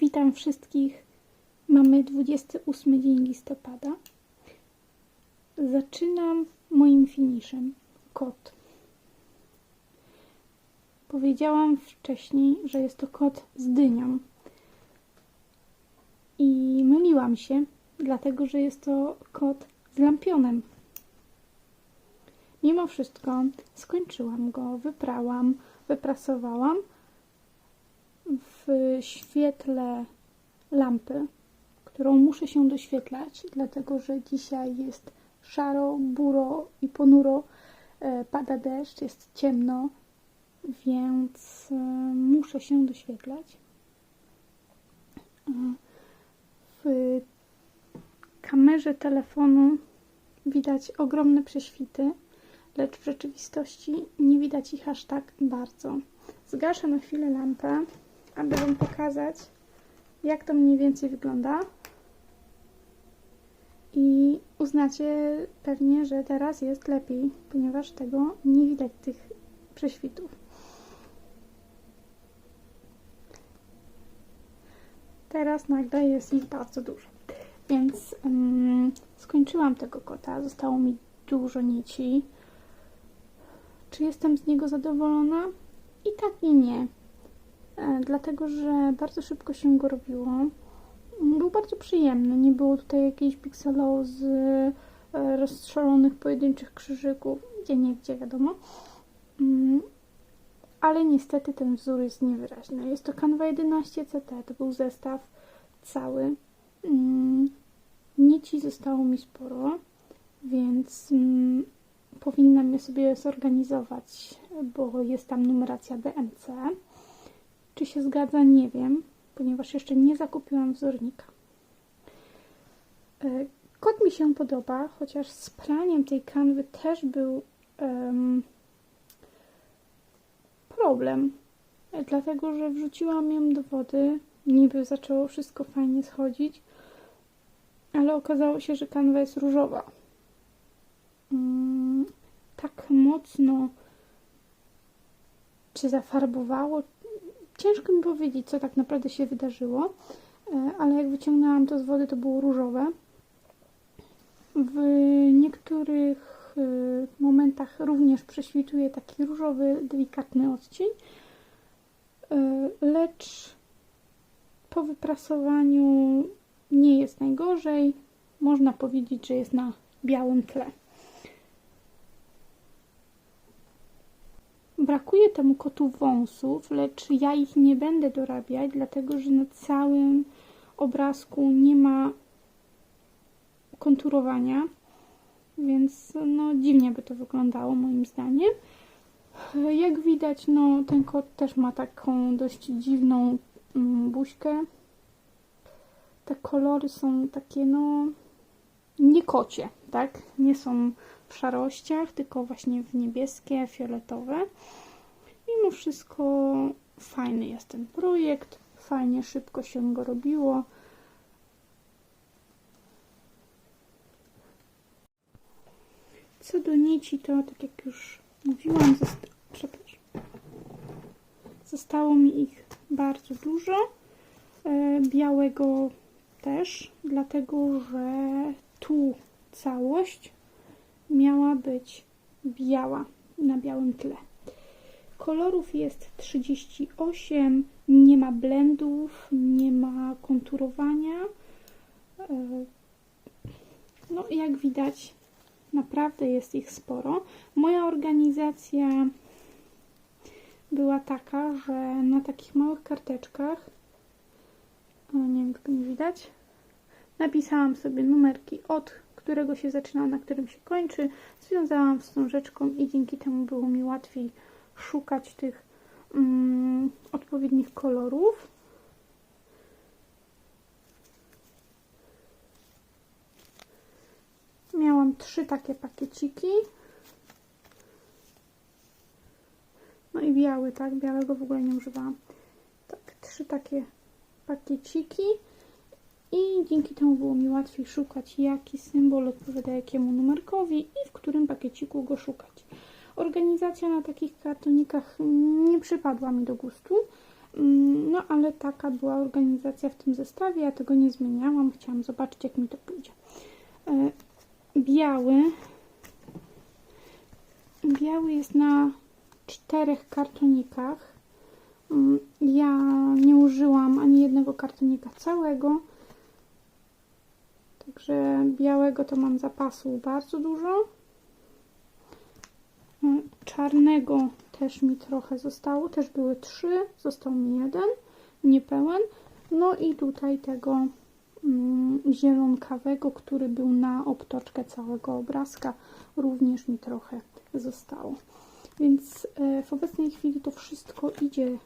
Witam wszystkich. Mamy 28 dzień listopada. Zaczynam moim finiszem. Kot. Powiedziałam wcześniej, że jest to kot z dynią. I myliłam się, dlatego że jest to kot z lampionem. Mimo wszystko skończyłam go, wyprałam, wyprasowałam świetle lampy, którą muszę się doświetlać, dlatego że dzisiaj jest szaro, buro i ponuro, e, pada deszcz, jest ciemno, więc e, muszę się doświetlać. E, W kamerze telefonu widać ogromne prześwity, lecz w rzeczywistości nie widać ich aż tak bardzo. Zgaszę na chwilę lampę, aby Wam pokazać, jak to mniej więcej wygląda. I uznacie pewnie, że teraz jest lepiej, ponieważ tego nie widać, tych prześwitów. Teraz nagle jest ich bardzo dużo. Więc um, skończyłam tego kota. Zostało mi dużo nici. Czy jestem z niego zadowolona? I tak i nie. E, dlatego, że bardzo szybko się go robiło. Był bardzo przyjemny. Nie było tutaj jakiejś pikselozy, e, rozstrzelonych pojedynczych krzyżyków. Gdzie nie, gdzie wiadomo. Mm, ale niestety ten wzór jest niewyraźny. Jest to Canva 11 CT. To był zestaw cały. Mm, nici zostało mi sporo, więc mm, powinnam je sobie zorganizować, bo jest tam numeracja DMC. Czy się zgadza? Nie wiem, ponieważ jeszcze nie zakupiłam wzornika. E, Kot mi się podoba, chociaż z praniem tej kanwy też był um, problem, e, dlatego że wrzuciłam ją do wody, niby zaczęło wszystko fajnie schodzić, ale okazało się, że kanwa jest różowa. Mm, tak mocno czy zafarbowało. Ciężko mi powiedzieć, co tak naprawdę się wydarzyło, e, ale jak wyciągnęłam to z wody, to było różowe. W niektórych e, momentach również prześwituje taki różowy, delikatny odcień, e, lecz po wyprasowaniu nie jest najgorzej. Można powiedzieć, że jest na białym tle. Brakuje temu kotu wąsów, lecz ja ich nie będę dorabiać, dlatego że na całym obrazku nie ma konturowania, więc no dziwnie by to wyglądało moim zdaniem. Jak widać, no ten kot też ma taką dość dziwną mm, buźkę. Te kolory są takie, no nie kocie, tak? Nie są w szarościach, tylko właśnie w niebieskie, fioletowe. Mimo wszystko fajny jest ten projekt, fajnie, szybko się go robiło. Co do nici, to tak jak już mówiłam, zosta zostało mi ich bardzo dużo. E, białego też, dlatego że tu całość miała być biała na białym tle. Kolorów jest 38, nie ma blendów, nie ma konturowania. E, no jak widać, naprawdę jest ich sporo. Moja organizacja była taka, że na takich małych karteczkach, nie wiem, jak mi widać, napisałam sobie numerki od którego się zaczyna, na którym się kończy. Związałam wstążeczką i dzięki temu było mi łatwiej szukać tych mm, odpowiednich kolorów. Miałam trzy takie pakieciki. No i biały, tak? Białego w ogóle nie używałam. Tak, trzy takie pakieciki i dzięki temu było mi łatwiej szukać, jaki symbol odpowiada jakiemu numerkowi i w którym pakieciku go szukać. Organizacja na takich kartonikach nie przypadła mi do gustu, Mm, No ale taka była organizacja w tym zestawie, ja tego nie zmieniałam, chciałam zobaczyć jak mi to pójdzie. E, Biały. Biały jest na czterech kartonikach. Mm, Ja nie użyłam ani jednego kartonika całego. Także białego to mam zapasu bardzo dużo. Mm, Czarnego też mi trochę zostało. Też były trzy, został mi jeden, niepełen. No i tutaj tego mm, zielonkawego, który był na obtoczkę całego obrazka, również mi trochę zostało. Więc e, w obecnej chwili to wszystko idzie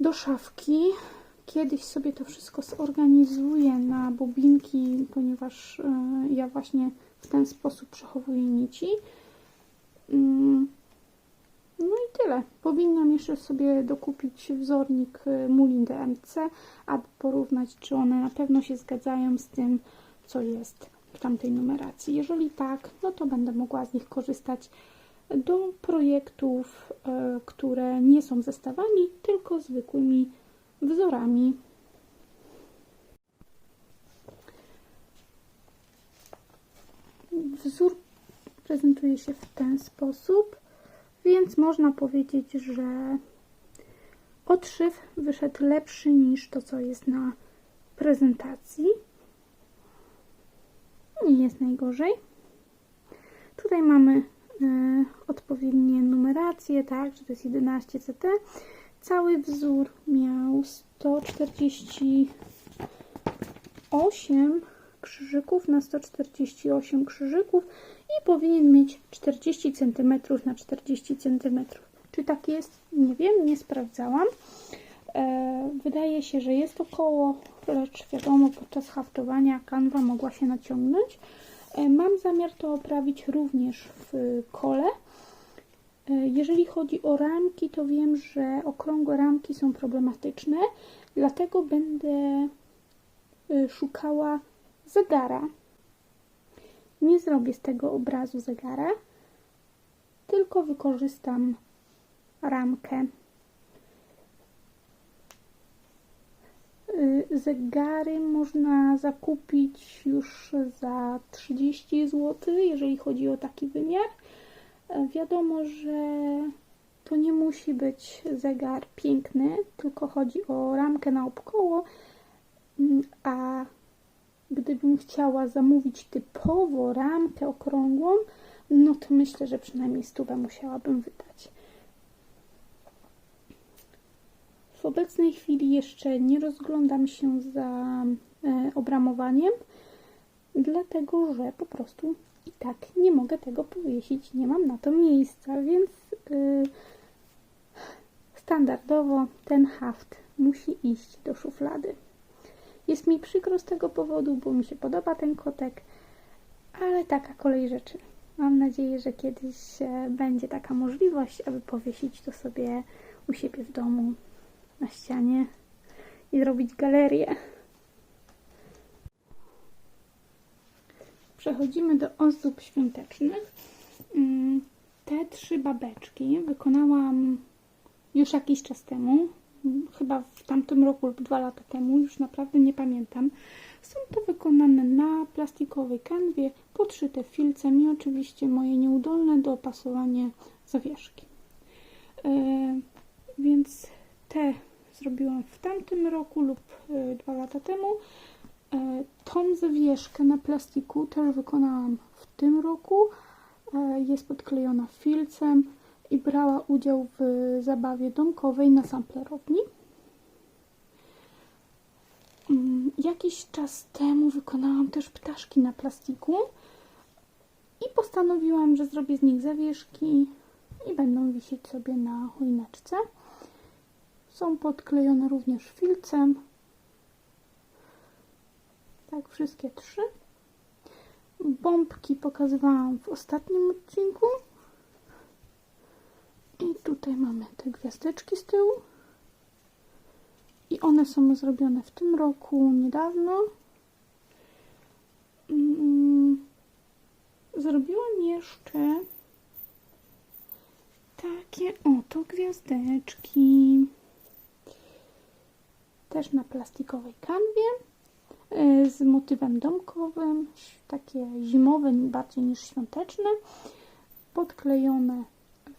do szafki. Kiedyś sobie to wszystko zorganizuję na bobinki, ponieważ e, ja właśnie w ten sposób przechowuję nici. Mm, No i tyle. Powinnam jeszcze sobie dokupić wzornik y, Mulin DMC, aby porównać, czy one na pewno się zgadzają z tym, co jest w tamtej numeracji. Jeżeli tak, no to będę mogła z nich korzystać do projektów, y, które nie są zestawami, tylko zwykłymi wzorami. Wzór prezentuje się w ten sposób, więc można powiedzieć, że odszyw wyszedł lepszy niż to, co jest na prezentacji. Nie jest najgorzej. Tutaj mamy e, odpowiednie numeracje, tak, że to jest 11 CT. Cały wzór miał 148 krzyżyków na 148 krzyżyków i powinien mieć 40 cm na 40 cm. Czy tak jest? Nie wiem, nie sprawdzałam. E, wydaje się, że jest około, lecz wiadomo, podczas haftowania kanwa mogła się naciągnąć. E, mam zamiar to oprawić również w kole. E, Jeżeli chodzi o ramki, to wiem, że okrągłe ramki są problematyczne, dlatego będę e, szukała zegara. Nie zrobię z tego obrazu zegara, tylko wykorzystam ramkę. Y, Zegary można zakupić już za 30 zł, jeżeli chodzi o taki wymiar. Wiadomo, że to nie musi być zegar piękny, tylko chodzi o ramkę naokoło, Mm, a gdybym chciała zamówić typowo ramkę okrągłą, no to myślę, że przynajmniej stówę musiałabym wydać. W obecnej chwili jeszcze nie rozglądam się za e, obramowaniem, dlatego że po prostu i tak nie mogę tego powiesić, nie mam na to miejsca, więc y, standardowo ten haft musi iść do szuflady. Jest mi przykro z tego powodu, bo mi się podoba ten kotek, ale taka kolej rzeczy. Mam nadzieję, że kiedyś e, będzie taka możliwość, aby powiesić to sobie u siebie w domu na ścianie i zrobić galerię. Przechodzimy do ozdób świątecznych. Mm, Te trzy babeczki wykonałam już jakiś czas temu, chyba w tamtym roku lub dwa lata temu, już naprawdę nie pamiętam. Są to wykonane na plastikowej kanwie, podszyte filcem i oczywiście moje nieudolne dopasowanie zawieszki. E, więc te zrobiłam w tamtym roku lub e, dwa lata temu. E, Tą zawieszkę na plastiku też wykonałam w tym roku. E, Jest podklejona filcem i brała udział w zabawie domkowej na samplerowni. Mm, Jakiś czas temu wykonałam też ptaszki na plastiku i postanowiłam, że zrobię z nich zawieszki i będą wisieć sobie na choineczce. Są podklejone również filcem. Tak, wszystkie trzy. Bombki pokazywałam w ostatnim odcinku. I tutaj mamy te gwiazdeczki z tyłu. I one są zrobione w tym roku, niedawno. Mm, Zrobiłam jeszcze takie oto gwiazdeczki. też na plastikowej kanwie z motywem domkowym, takie zimowe bardziej niż świąteczne, podklejone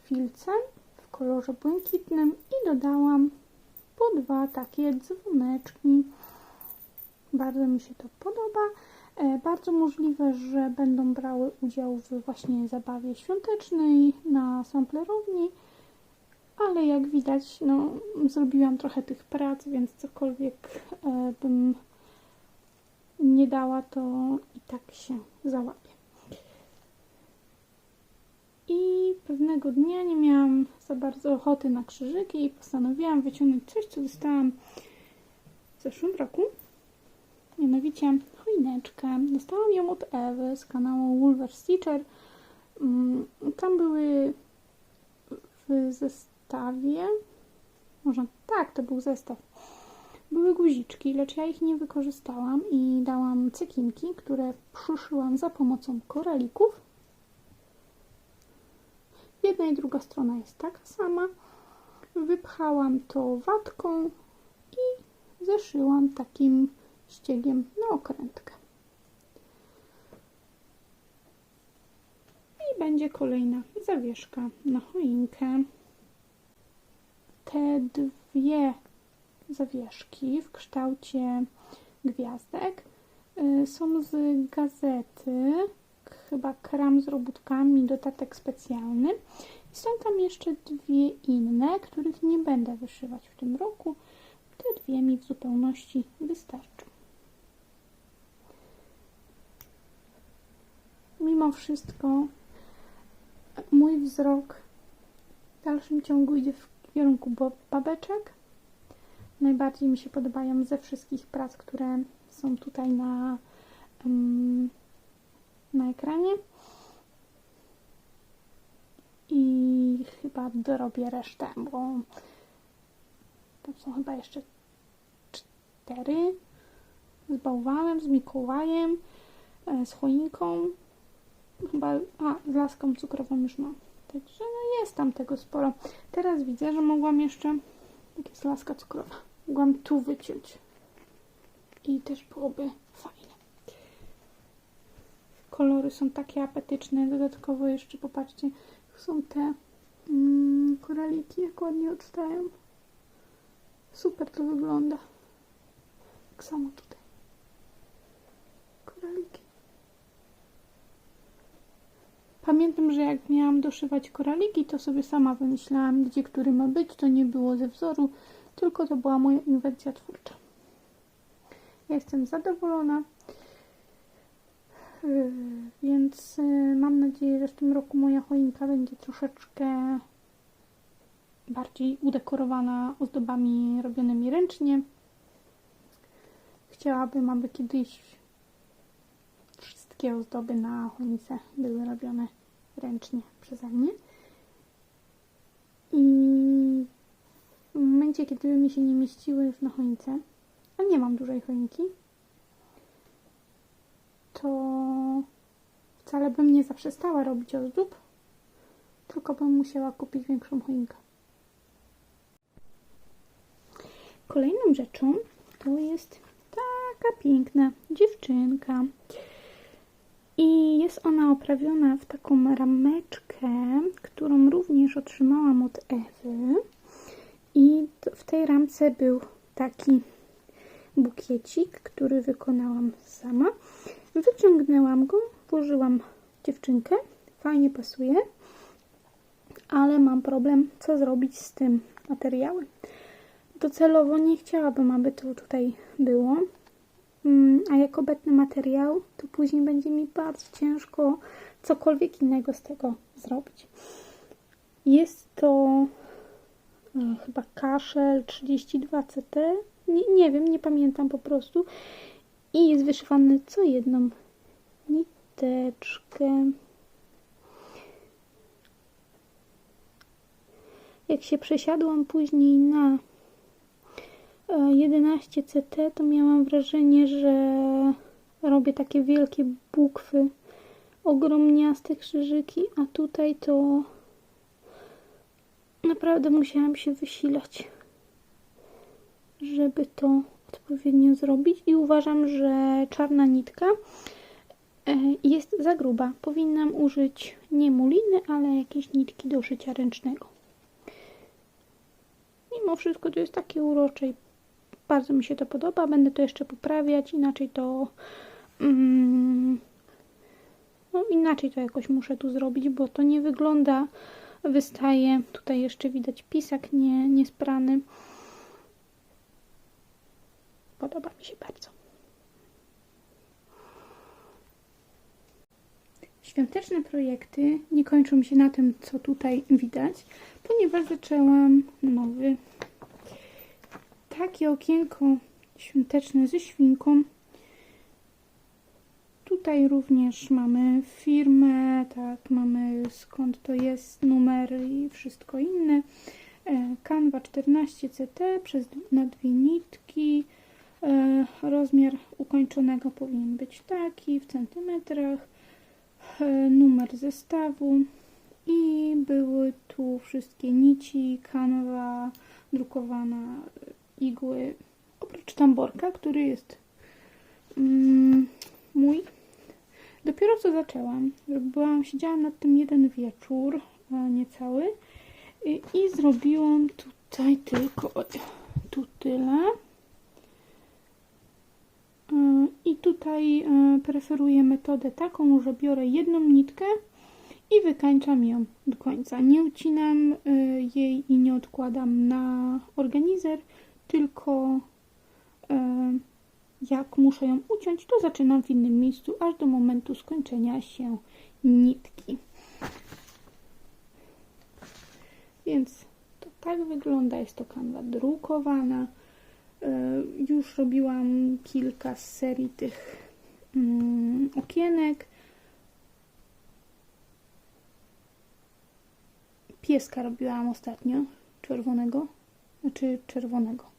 filcem w kolorze błękitnym i dodałam po dwa takie dzwoneczki. Bardzo mi się to podoba. E, Bardzo możliwe, że będą brały udział w właśnie zabawie świątecznej na samplerowni, ale jak widać, no, zrobiłam trochę tych prac, więc cokolwiek e, bym nie dała, to i tak się załapie. I pewnego dnia nie miałam za bardzo ochoty na krzyżyki i postanowiłam wyciągnąć coś, co dostałam w zeszłym roku. Mianowicie choineczkę. Dostałam ją od Ewy z kanału Wolver Stitcher. Mm, Tam były w zestawie, może tak, to był zestaw. Były guziczki, lecz ja ich nie wykorzystałam i dałam cekinki, które przyszyłam za pomocą koralików. Jedna i druga strona jest taka sama. Wypchałam to watką i zeszyłam takim ściegiem na okrętkę. I będzie kolejna zawieszka na choinkę. Te dwie zawieszki w kształcie gwiazdek y, są z gazety, chyba kram z robótkami, dodatek specjalny. I są tam jeszcze dwie inne, których nie będę wyszywać w tym roku. Te dwie mi w zupełności wystarczą. Mimo wszystko mój wzrok w dalszym ciągu idzie w kierunku babeczek. Najbardziej mi się podobają ze wszystkich prac, które są tutaj na, na ekranie. I chyba dorobię resztę, bo tam są chyba jeszcze cztery z bałwanem, z Mikołajem, e, z choinką. Chyba, a, z laską cukrową już mam. Także no jest tam tego sporo. Teraz widzę, że mogłam jeszcze, jak jest laska cukrowa, mogłam tu wyciąć. I też byłoby fajne. Kolory są takie apetyczne. Dodatkowo jeszcze popatrzcie, są te mm, koraliki, jak ładnie odstają. Super to wygląda. Tak samo tutaj. Koraliki. Pamiętam, że jak miałam doszywać koraliki, to sobie sama wymyślałam, gdzie który ma być. To nie było ze wzoru, tylko to była moja inwencja twórcza. Ja jestem zadowolona, Yy, więc yy, mam nadzieję, że w tym roku moja choinka będzie troszeczkę bardziej udekorowana ozdobami robionymi ręcznie. Chciałabym, aby kiedyś wszystkie ozdoby na choince były robione ręcznie przeze mnie. I w momencie, kiedy mi się nie mieściły już na choince, a nie mam dużej choinki, to wcale bym nie zaprzestała robić ozdób, tylko bym musiała kupić większą choinkę. Kolejną rzeczą to jest taka piękna dziewczynka. I jest ona oprawiona w taką rameczkę, którą również otrzymałam od Ewy. I w tej ramce był taki bukiecik, który wykonałam sama. Wyciągnęłam go, włożyłam dziewczynkę, fajnie pasuje, ale mam problem, co zrobić z tym materiałem. Docelowo nie chciałabym, aby to tutaj było, Mm, a jako obecny materiał, to później będzie mi bardzo ciężko cokolwiek innego z tego zrobić. Jest to chyba kaszel 32 CT, nie, nie wiem, nie pamiętam po prostu. I jest wyszywany co jedną niteczkę. Jak się przesiadłam później na e, 11 CT, to miałam wrażenie, że robię takie wielkie bukwy, ogromniaste krzyżyki, a tutaj to naprawdę musiałam się wysilać. żeby to odpowiednio zrobić i uważam, że czarna nitka e, jest za gruba. Powinnam użyć nie muliny, ale jakieś nitki do szycia ręcznego. Mimo wszystko to jest takie urocze i bardzo mi się to podoba. Będę to jeszcze poprawiać, inaczej to mm, no inaczej to jakoś muszę tu zrobić, bo to nie wygląda wystaje. Tutaj jeszcze widać pisak nie, niesprany. Podoba mi się bardzo. Świąteczne projekty nie kończą się na tym, co tutaj widać, ponieważ zaczęłam nowy takie okienko świąteczne ze świnką. Tutaj również mamy firmę, tak, mamy skąd to jest, numer i wszystko inne. Canva 14 CT przez na dwie nitki. E, Rozmiar ukończonego powinien być taki w centymetrach. E, Numer zestawu i były tu wszystkie nici, kanwa, drukowana igły, oprócz tamborka, który jest mm, mój. Dopiero co zaczęłam. Byłam, siedziałam nad tym jeden wieczór, a niecały i, i zrobiłam tutaj tylko tu tyle. E, I tutaj e, preferuję metodę taką, że biorę jedną nitkę i wykańczam ją do końca. Nie ucinam e, jej i nie odkładam na organizer, tylko jak muszę ją uciąć, to zaczynam w innym miejscu, aż do momentu skończenia się nitki. Więc to tak wygląda, jest to kanwa drukowana. Już robiłam kilka z serii tych mm, okienek. Pieska robiłam ostatnio, czerwonego, znaczy czerwonego.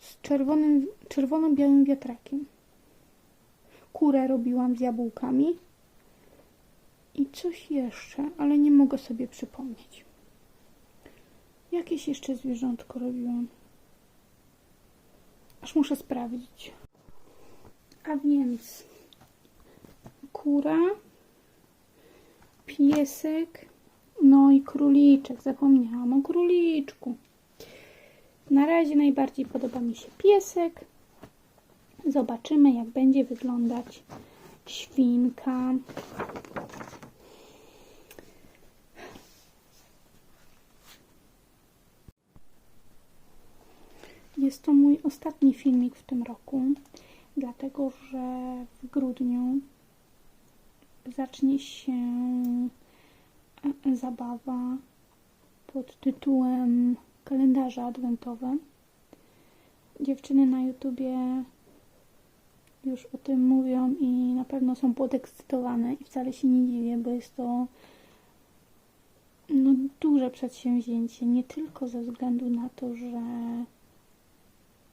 Z czerwonym, czerwono-białym wiatrakiem. Kurę robiłam z jabłkami. I coś jeszcze, ale nie mogę sobie przypomnieć. Jakieś jeszcze zwierzątko robiłam. Aż muszę sprawdzić. A więc kura, piesek, no i króliczek. Zapomniałam o króliczku. Na razie najbardziej podoba mi się piesek. Zobaczymy, jak będzie wyglądać świnka. Jest to mój ostatni filmik w tym roku, dlatego że w grudniu zacznie się zabawa pod tytułem kalendarze adwentowe. Dziewczyny na YouTubie już o tym mówią i na pewno są podekscytowane i wcale się nie dziwię, bo jest to no, duże przedsięwzięcie, nie tylko ze względu na to, że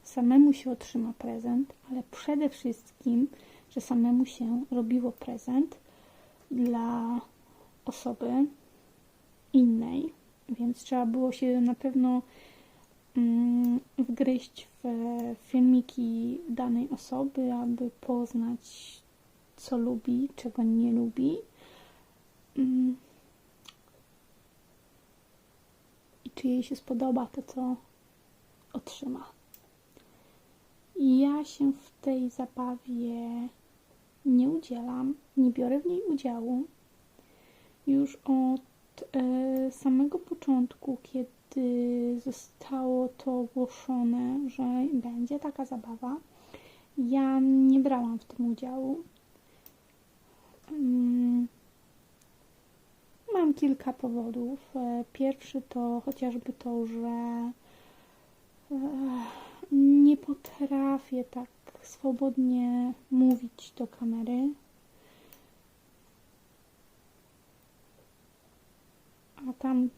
samemu się otrzyma prezent, ale przede wszystkim, że samemu się robiło prezent dla osoby innej, więc trzeba było się na pewno mm, wgryźć w filmiki danej osoby, aby poznać, co lubi, czego nie lubi. Mm. I czy jej się spodoba to, co otrzyma. Ja się w tej zabawie nie udzielam, nie biorę w niej udziału. Już od e, samego początku, kiedy zostało to ogłoszone, że będzie taka zabawa, ja nie brałam w tym udziału. Mm. Mam kilka powodów. E, pierwszy to chociażby to, że e, nie potrafię tak swobodnie mówić do kamery. A tam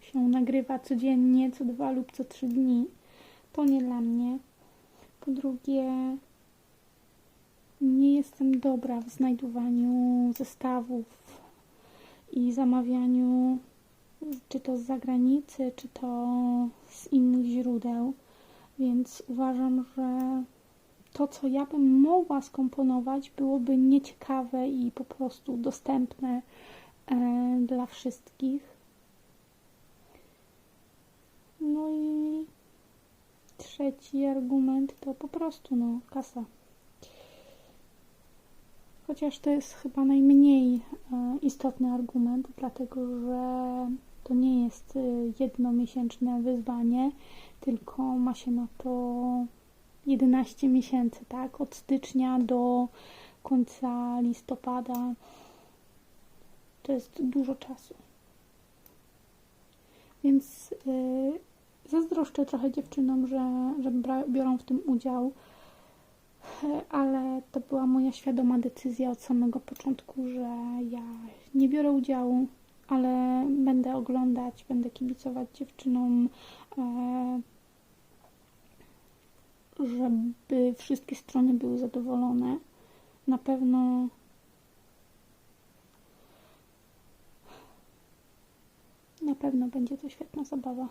się nagrywa codziennie, co dwa lub co trzy dni. To nie dla mnie. Po drugie, nie jestem dobra w znajdowaniu zestawów i zamawianiu czy to z zagranicy, czy to z innych źródeł. Więc uważam, że to, co ja bym mogła skomponować, byłoby nieciekawe i po prostu dostępne dla wszystkich. No i trzeci argument to po prostu no, kasa. Chociaż to jest chyba najmniej e, istotny argument, dlatego że to nie jest e, jednomiesięczne wyzwanie, tylko ma się na to 11 miesięcy, tak? Od stycznia do końca listopada. To jest dużo czasu. Więc yy, zazdroszczę trochę dziewczynom, że, że biorą w tym udział, ale to była moja świadoma decyzja od samego początku, że ja nie biorę udziału, ale będę oglądać, będę kibicować dziewczynom. E, żeby wszystkie strony były zadowolone. Na pewno na pewno będzie to świetna zabawa.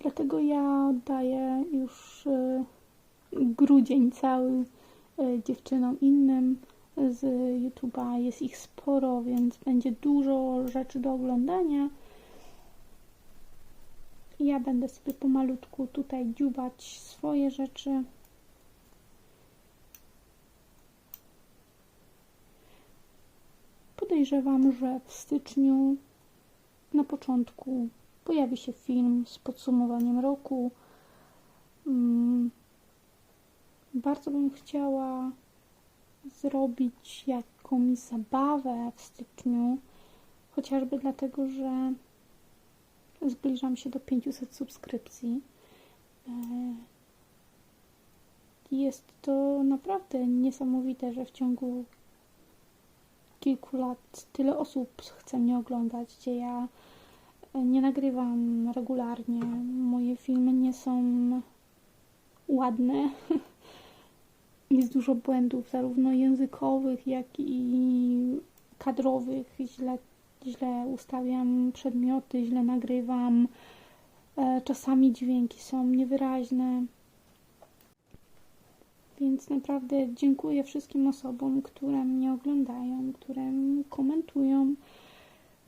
Dlatego ja oddaję już y, grudzień cały y, dziewczynom innym z YouTube'a. Jest ich sporo, więc będzie dużo rzeczy do oglądania. Ja będę sobie pomalutku tutaj dziubać swoje rzeczy. Podejrzewam, że w styczniu na początku pojawi się film z podsumowaniem roku. Mm, Bardzo bym chciała zrobić jakąś zabawę w styczniu, chociażby dlatego, że zbliżam się do 500 subskrypcji. E, Jest to naprawdę niesamowite, że w ciągu kilku lat tyle osób chce mnie oglądać, gdzie ja nie nagrywam regularnie. Moje filmy nie są ładne. Jest dużo błędów, zarówno językowych, jak i kadrowych. Źle źle ustawiam przedmioty, źle nagrywam. E, Czasami dźwięki są niewyraźne. Więc naprawdę dziękuję wszystkim osobom, które mnie oglądają, które komentują.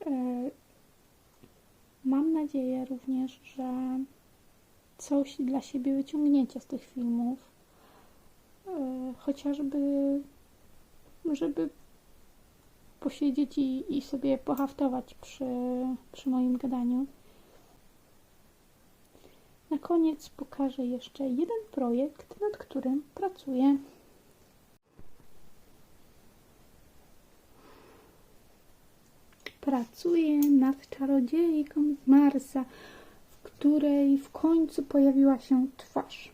E, Mam nadzieję również, że coś dla siebie wyciągniecie z tych filmów. E, Chociażby, żeby posiedzieć i, i sobie pohaftować przy, przy moim gadaniu. Na koniec pokażę jeszcze jeden projekt, nad którym pracuję. Pracuję nad czarodziejką z Marsa, w której w końcu pojawiła się twarz.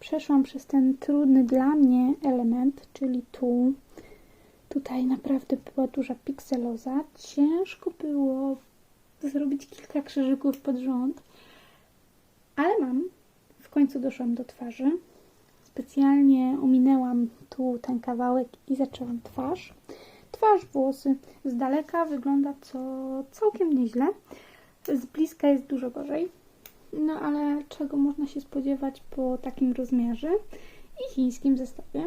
Przeszłam przez ten trudny dla mnie element, czyli tu. Tutaj naprawdę była duża pikseloza. Ciężko było zrobić kilka krzyżyków pod rząd, ale mam. W końcu doszłam do twarzy. Specjalnie ominęłam tu ten kawałek i zaczęłam twarz. Twarz, włosy z daleka wygląda to całkiem nieźle. Z bliska jest dużo gorzej. No ale czego można się spodziewać po takim rozmiarze i chińskim zestawie?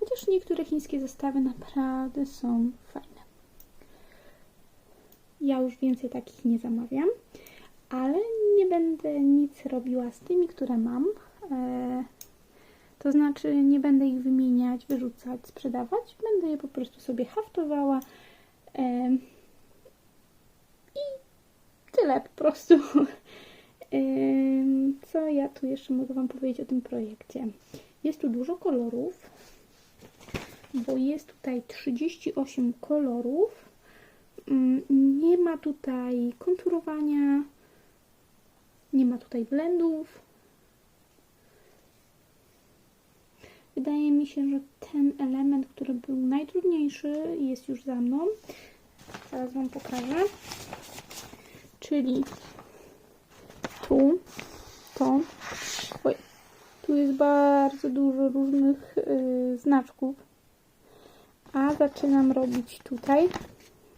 Chociaż niektóre chińskie zestawy naprawdę są fajne. Ja już więcej takich nie zamawiam, ale nie będę nic robiła z tymi, które mam. E, to znaczy nie będę ich wymieniać, wyrzucać, sprzedawać. Będę je po prostu sobie haftowała. E, I tyle po prostu. Ym, Co ja tu jeszcze mogę Wam powiedzieć o tym projekcie? Jest tu dużo kolorów, bo jest tutaj 38 kolorów. Ym, Nie ma tutaj konturowania, nie ma tutaj blendów. Wydaje mi się, że ten element, który był najtrudniejszy, jest już za mną. Zaraz Wam pokażę. Czyli tu, to, oj, tu jest bardzo dużo różnych y, znaczków, a zaczynam robić tutaj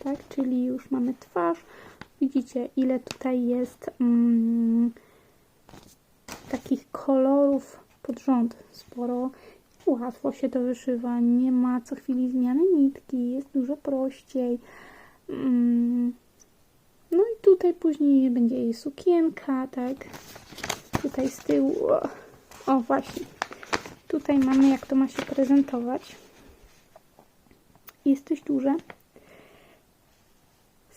tak? Czyli już mamy twarz. Widzicie, ile tutaj jest mm, takich kolorów pod rząd. Sporo. Łatwo się to wyszywa. Nie ma co chwili zmiany nitki. Jest dużo prościej. Mm, no i tutaj później będzie jej sukienka, tak? Tutaj z tyłu. O, właśnie. Tutaj mamy jak to ma się prezentować. Jest dość duże.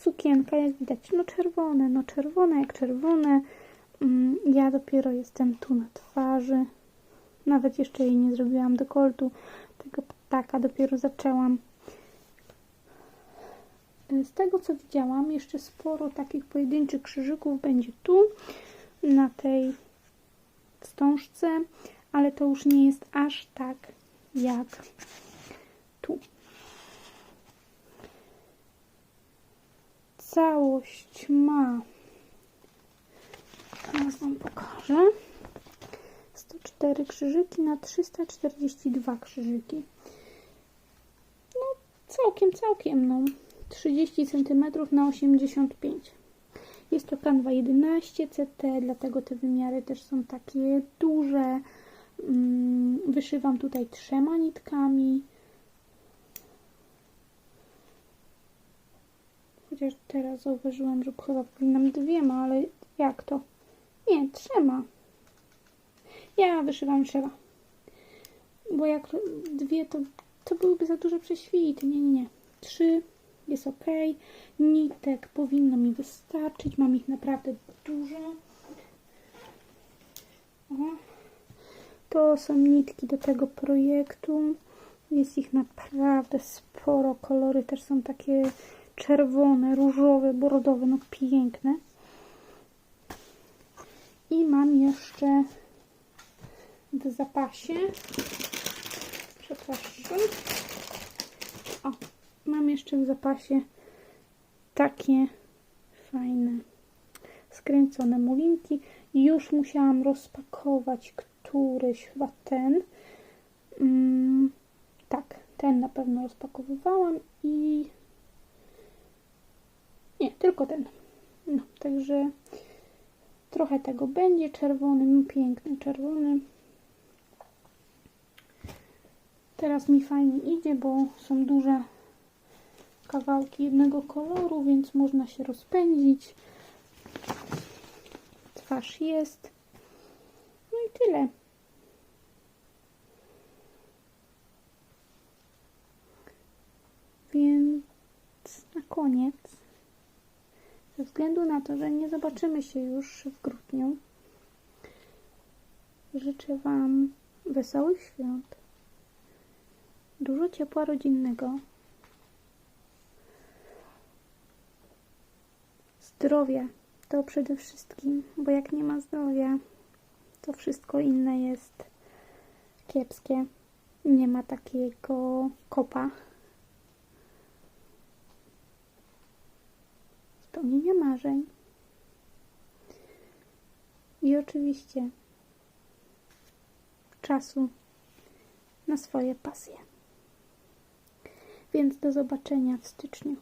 Sukienka, jak widać, no czerwone, no czerwone jak czerwone. Mm, Ja dopiero jestem tu na twarzy. Nawet jeszcze jej nie zrobiłam dekoltu. Tego ptaka dopiero zaczęłam. Z tego co widziałam, jeszcze sporo takich pojedynczych krzyżyków będzie tu, na tej wstążce, ale to już nie jest aż tak jak tu. Całość ma, teraz Wam pokażę, 104 krzyżyki na 342 krzyżyki. No całkiem, całkiem, no. 30 cm na 85 Jest to kanwa 11 CT, dlatego te wymiary też są takie duże. Mm, Wyszywam tutaj trzema nitkami. Chociaż teraz zauważyłam, że chyba powinnam dwiema, ale jak to? Nie, trzema. Ja wyszywam trzema. Bo jak dwie, to, to byłyby za duże prześwity. Nie, nie, nie. Trzy jest ok. Nitek powinno mi wystarczyć. Mam ich naprawdę dużo. O. To są nitki do tego projektu. Jest ich naprawdę sporo. Kolory też są takie czerwone, różowe, bordowe. No piękne. I mam jeszcze w zapasie. Przepraszam. O, mam jeszcze w zapasie takie fajne skręcone mulinki. Już musiałam rozpakować któryś, chyba ten. Mm, tak, ten na pewno rozpakowywałam i nie, tylko ten. No, także trochę tego będzie czerwony, piękny czerwony. Teraz mi fajnie idzie, bo są duże kawałki jednego koloru, więc można się rozpędzić. Twarz jest. No i tyle. Więc na koniec, ze względu na to, że nie zobaczymy się już w grudniu, życzę Wam wesołych świąt dużo ciepła rodzinnego, zdrowia to przede wszystkim, bo jak nie ma zdrowia, to wszystko inne jest kiepskie. Nie ma takiego kopa. Spełnienia marzeń. I oczywiście czasu na swoje pasje. Więc do zobaczenia w styczniu.